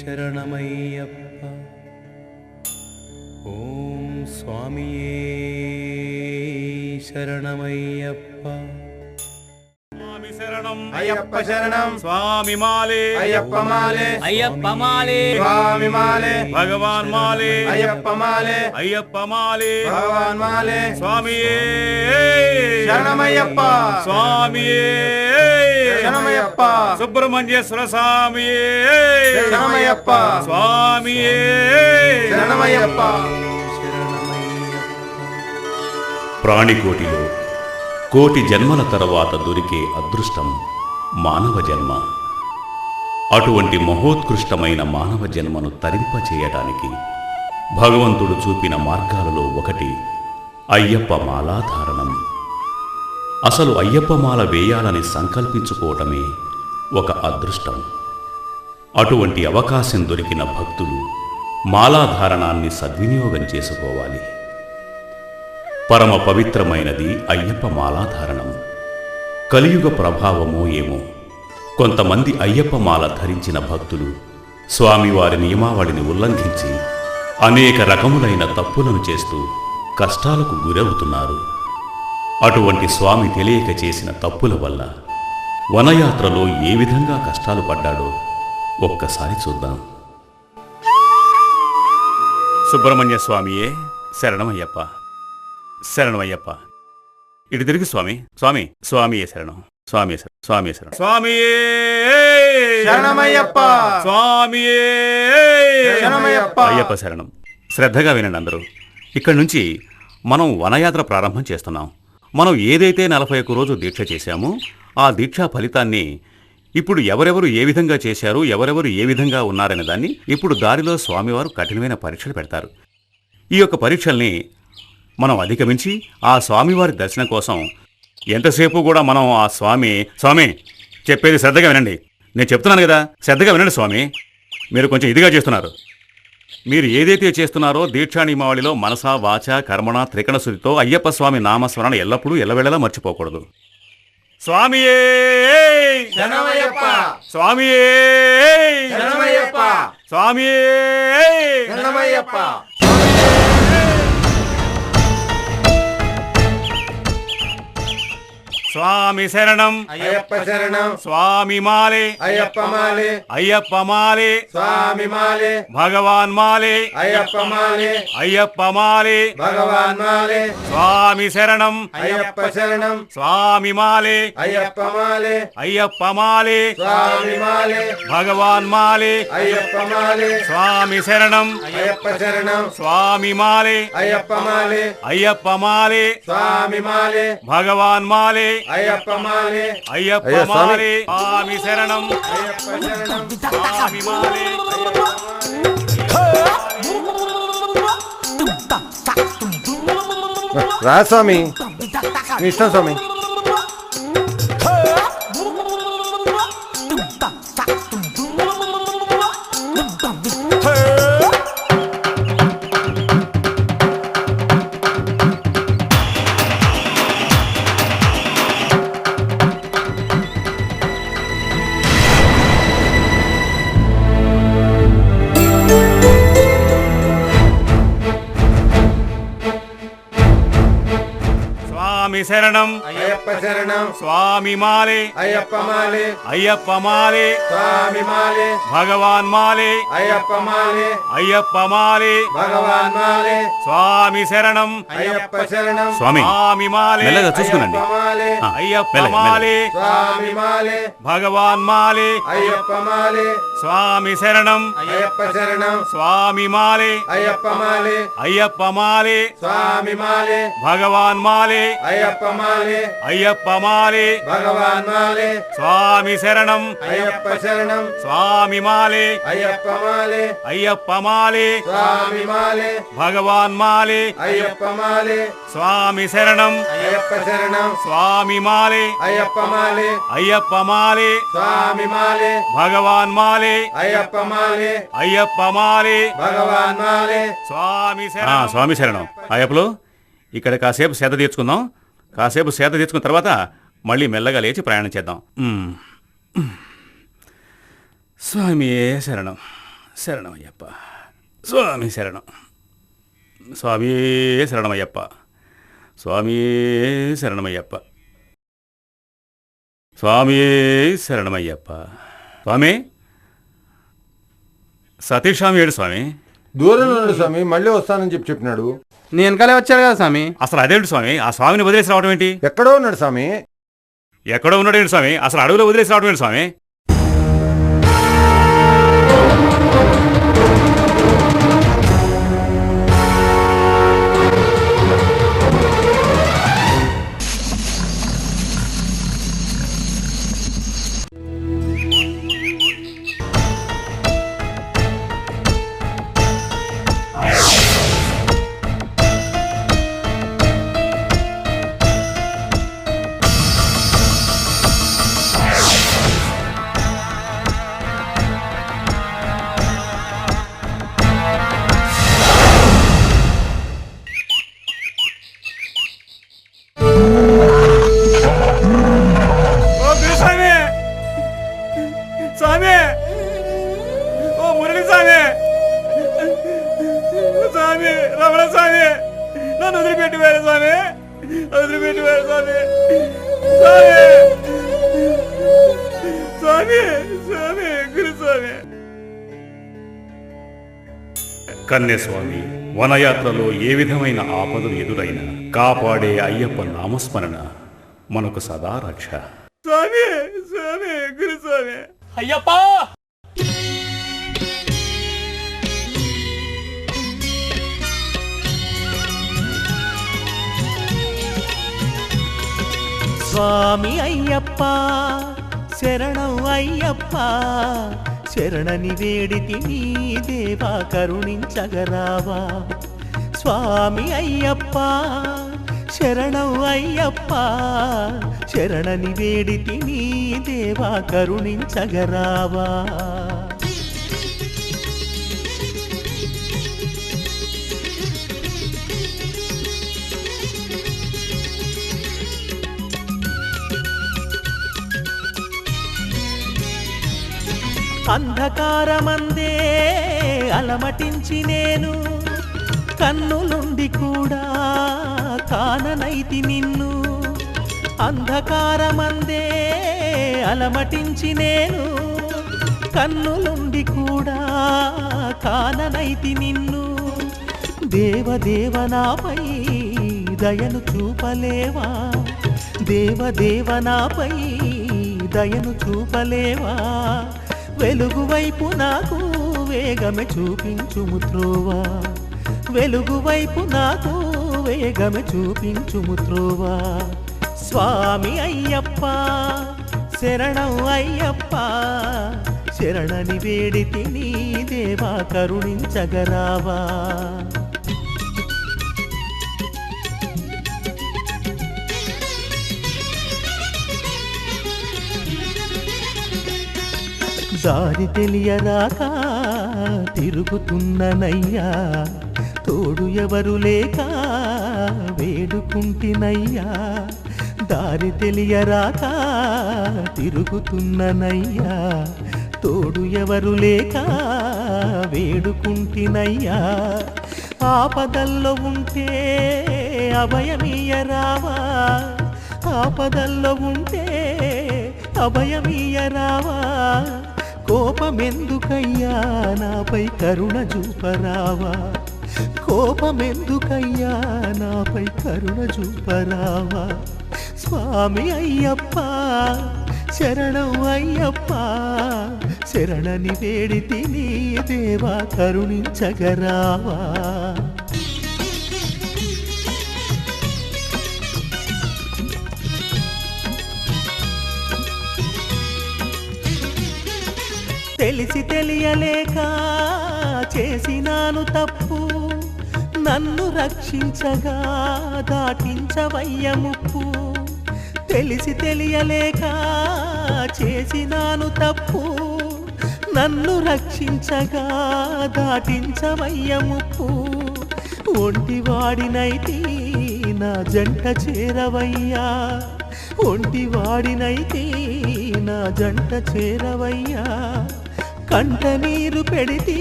शरणमय्यप्प। ॐ स्वामिये शरणमय्यप्प। నలవయ్యప్ప స్వామియే నలవయ్యప్ప స్వామియే నలవయ్యప్ప స్వామియే నలవయ్యప్ప ఓం స్వామియే శరణమయ్యప్ప ఓం స్వామియే శరణమయ్యప్ప స్వామి శరణం అయ్యప్ప శరణం స్వామి మాలే అయ్యప్ప మాలే అయ్యప్ప మాలే స్వామి మాలే భగవాన్ మాలే అయ్యప్ప కోటి జన్మల తర్వాత దొరికే అదృష్టం మానవ జన్మ. అటువంటి మహోత్కృష్టమైన మానవ జన్మను తరింపచేయడానికి భగవంతుడు చూపిన మార్గాలలో ఒకటి అయ్యప్ప మాలాధారణం అసలు అయ్యప్ప మాల వేయాలని సంకల్పించుకోవటమే ఒక అదృష్టం. అటువంటి అవకాశం దొరికిన భక్తులు మాలాధారణాన్ని సద్వినియోగం చేసుకోవాలి. పరమ పవిత్రమైనది అయ్యప్ప మాలాధారణం. కలియుగ ప్రభావమో ఏమో. కొంతమంది అయ్యప్ప మాల ధరించిన భక్తులు స్వామివారి నియమావళిని ఉల్లంఘించి అనేక రకములైన తప్పులను చేస్తూ కష్టాలకు గురవుతున్నారు. అటువంటి స్వామి తెలియక చేసిన తప్పుల వల్ల వనయాత్రలో ఏ విధంగా కష్టాలు పడ్డాడో ఒక్కసారి చూద్దాం. సుబ్రహ్మణ్య స్వామియే శరణమయ్యప్ప. శరణమయ్యప్ప ఇటు తిరిగి స్వామి స్వామి స్వామియే శరణం స్వామి స్వామి శరణం. స్వామియే శరణమయ్యప్ప. స్వామియే శరణమయ్యప్ప. అయ్యప్ప శరణం. శ్రద్ధగా వినండి అందరూ. ఇక్కడి నుంచి మనం వనయాత్ర ప్రారంభం చేస్తున్నాం. మనం ఏదైతే నలభై ఒక్క రోజు దీక్ష చేశామో ఆ దీక్షా ఫలితాన్ని ఇప్పుడు ఎవరెవరు ఏ విధంగా చేశారు ఎవరెవరు ఏ విధంగా ఉన్నారనే దాన్ని ఇప్పుడు దారిలో స్వామివారు కఠినమైన పరీక్షలు పెడతారు. ఈ యొక్క పరీక్షల్ని మనం అధిగమించి ఆ స్వామివారి దర్శనం కోసం ఎంతసేపు కూడా మనం ఆ స్వామి స్వామి చెప్పేది శ్రద్ధగా వినండి. నేను చెప్తున్నాను కదా శ్రద్ధగా వినండి స్వామి. మీరు కొంచెం ఇదిగా చేస్తున్నారు. మీరు ఏదైతే చేస్తున్నారో దీక్షా నియమావళిలో మనస వాచ కర్మణ త్రికణ శుద్ధితో అయ్యప్ప స్వామి నామస్మరణ ఎల్లప్పుడూ ఎల్లవేళలా మర్చిపోకూడదు. స్వామియే! స్వామియే! స్వామియే! స్వామి శరణం అయ్యప్ప శరణం స్వామి మాలే అయ్యప్ప మాలే అయ్యప్ప మాలే స్వామి మాలే భగవాన్ మాలే అయ్యప్ప మాలే అయ్యప్ప మాలే భగవాన్ మాలే స్వామి శరణం అయ్యప్ప శరణం స్వామి మాలే అయ్యప్ప మాలే అయ్యప్ప మాలే స్వామి మాలే భగవాన్ మాలే అయ్యప్ప మాలే స్వామి శరణం అయ్యప్ప శరణం స్వామి మాలే అయ్యప్ప మాలే అయ్యప్ప మాలే స్వామి మాలే భగవాన్ మాలే అయ్యప్ప మాలే అయ్యప్ప. మాలే స్వామి శరణం అయ్యప్ప శరణం స్వామి మాలే రా స్వామి మీ ఇష్టం స్వామి స్వామి శరణం అయ్యప్ప శరణం స్వామి మాలే. అయ్యప్ప మాలే. అయ్యప్ప మాలే. స్వామి మాలే. భగవాన్ మాలే. అయ్యప్ప మాలే. అయ్యప్ప మాలే. భగవాన్ మాలే. స్వామి శరణం. అయ్యప్ప శరణం. స్వామి. స్వామి. మాలే. మెల్లగా చూసుకునండి. అయ్యప్ప మాలే. స్వామి మాలే. భగవాన్ మాలే. అయ్యప్ప మాలే. స్వామి శరణం. అయ్యప్ప శరణం. స్వామి మాలే. అయ్యప్ప మాలే. అయ్యప్ప మాలే. స్వామి మాలే. భగవాన్ మాలే. అయ్యప్ప మాలే. అయ్యప్ప మాలే. భగవాన్ మాలే. స్వామి శరణం. అయ్యప్ప శరణం. స్వామి మాలే. అయ్యప్ప మాలే. అయ్యప్ప మాలే. స్వామి మాలే. భగవాన్ మాలే. అయ్యప్ప మాలే. స్వామి శరణం. అయ్యప్ప శరణం. స్వామి మాలే. అయ్యప్ప మాలే. అయ్యప్ప మాలే. స్వామి మాలే. భగవాన్ మాలే. అయ్యప్ప మాలే. అయ్యప్ప మాలే. భగవాన్ మాలే. స్వామి శరణం. స్వామి శరణం. అయ్యప్పలు ఇక్కడ కాసేపు సేద తీర్చుకుందాం. కాసేపు సేద తెచ్చుకున్న తర్వాత మళ్ళీ మెల్లగా లేచి ప్రయాణం చేద్దాం. స్వామి స్వామియే శరణం. శరణం అయ్యప్ప. స్వామి శరణం. స్వామియే శరణమయ్యప్ప స్వామియే శరణమయ్యప్ప స్వామియే శరణమయ్యప్ప స్వామి. సతీష్ స్వామి ఏడు స్వామి. దూరం నుండి స్వామి మళ్ళీ వస్తానని చెప్పి చెప్పినాడు. నీ వెనకాలే వచ్చాడు కదా స్వామి. అసలు అదేంటి స్వామి? ఆ స్వామిని వదిలేసి రావడం ఏంటి? ఎక్కడో ఉన్నాడు స్వామి. ఎక్కడో ఉన్నాడు ఏంటి స్వామి? అసలు అడవిలో వదిలేసి రావడం ఏంటి స్వామి? కన్యస్వామి వనయాత్రలో ఏ విధమైన ఆపదలు ఎదురైనా కాపాడే అయ్యప్ప నామస్మరణ మనకు సదా రక్ష. స్వామి స్వామి గురుస్వామి అయ్యప్ప! స్వామి అయ్యప్ప శరణం అయ్యప్ప శరణని వేడితి నీ దేవా కరుణించగరావా? స్వామి అయ్యప్ప శరణం అయ్యప్ప శరణని వేడితి నీ దేవా కరుణించగరావా? అంధకారమందే అలమటించి నేను కన్నులుండి కూడా కాననైతి నిన్ను. అంధకారమందే అలమటించి నేను కన్నులుండి కూడా కాననైతి నిన్ను. దేవదేవనాపై దయను చూపలేవా? దేవదేవనాపై దయను చూపలేవా? వెలుగు వైపు నాకు వేగమే చూపించుము త్రోవా వెలుగు వైపు నాకు వేగమే చూపించుము త్రోవా స్వామి అయ్యప్ప శరణం అయ్యప్ప శరణని వేడితి నీ దేవా కరుణించగరావా. దారి తెలియరాక తిరుగుతున్ననయ్యా. తోడు ఎవరు లేక వేడుకుంటినయ్యా. దారి తెలియరాక తిరుగుతున్ననయ్యా. తోడు ఎవరు లేక వేడుకుంటినయ్యా. ఆపదల్లో ఉంటే అభయమీయరావా. ఆపదల్లో ఉంటే అభయమీయరావా. కోపమెందుకయ్యా నాపై కరుణ చూపరావా? కోపమెందుకయ్యా నాపై కరుణ చూపరావా? స్వామి అయ్యప్ప శరణం అయ్యప్ప శరణని వేడితి నీ దేవా కరుణించగరావా? తెలిసి తెలియలేక చేసినాను తప్పు. నన్ను రక్షించగా దాటించవయ్య ముప్పు. తెలిసి తెలియలేక చేసినాను తప్పు. నన్ను రక్షించగా దాటించవయ్య ముప్పు. ఒంటివాడినైతే నా జంట చేరవయ్యా. ఒంటివాడినైతే నా జంట చేరవయ్యా. కంట నీరు పెడితే.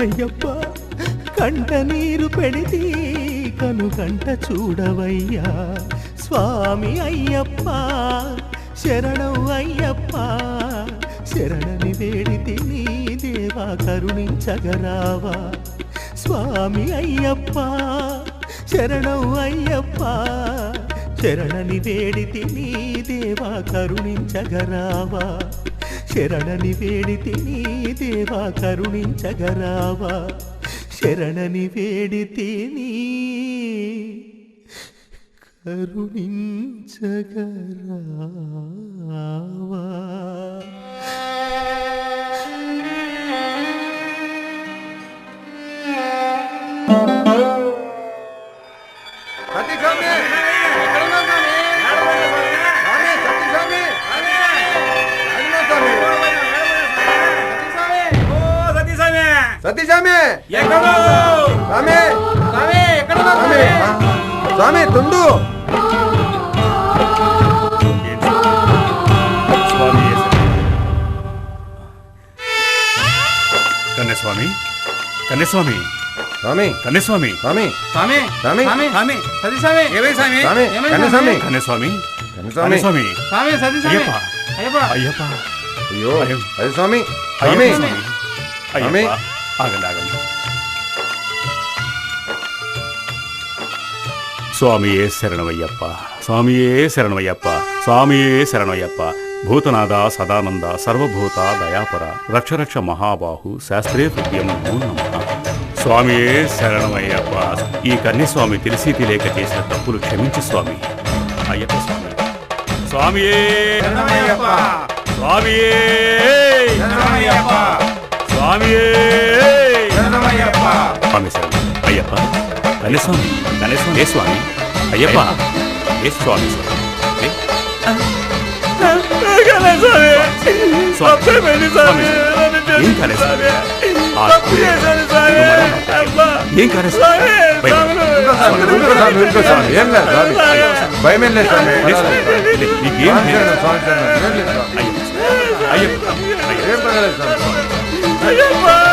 అయ్యప్ప కంట నీరు పెడితే కనుకంట చూడవయ్యా. స్వామి అయ్యప్ప శరణం అయ్యప్ప శరణని వేడితే నీ దేవా కరుణించగరావా. స్వామి అయ్యప్ప శరణం అయ్యప్ప శరణని వేడితి నీ దేవా కరుణించగరావా. శరణని వేడితి నీ దేవా కరుణించగరావా? శరణని వేడితి నీ కరుణించగరావా? ఎక్కడున్నావు స్వామి? సతీస్వామి స్వామి! స్వామి తుండు కన్యస్వామి? కన్యస్వామి? స్వామి! కన్యస్వామి? స్వామి! స్వామి! స్వామి! స్వామి! స్వామి! సతీ స్వామి! కన్యస్వామి! కన్యస్వామి? కన్యస్వామి? స్వామి సతీ స్వామి అయ్యప్ప. అయ్యప్ప! అయ్యప్ప! అయ్యో! అయ్యో. అది స్వామి స్వామి! స్వామి స్వామి. అయ్యప్ప ఆగండి ఆగండి స్వామియే శరణమయ్యప్ప స్వామియే శరణమయ్యప్ప స్వామియే శరణమయ్యప్ప భూతనాథ సదానంద సర్వభూత దయాపర రక్ష రక్ష మహాబాహు శాస్త్రే హృదయం నమో నమః స్వామియే శరణమయ్యప్ప ఈ కన్యస్వామి తెలిసి తెలియక చేసిన తప్పులు క్షమించు స్వామి అయ్యప్ప స్వామి స్వామియే శరణమయ్యప్ప. స్వామియే శరణమయ్యప్ప. స్వామియే శరణం అయ్యప్ప కన్యస్వామి కన్యస్వామి ఏ స్వామి అయ్యప్ప ఏ స్వామి. ఏ? స్వామి, స్వామి, ఏం కాలేదు స్వామి ఏం లేదు స్వామి భయం ఏం లేదు స్వామి లేదు స్వామి, లేదు, నీకేం స్వామి లేదు. శరణం, స్వామి శరణం. ఏం లేదు స్వామి. అయ్యప్ప అయ్యప్ప ఏం పర్వాలేదు స్వామి స్వామి లే స్వామి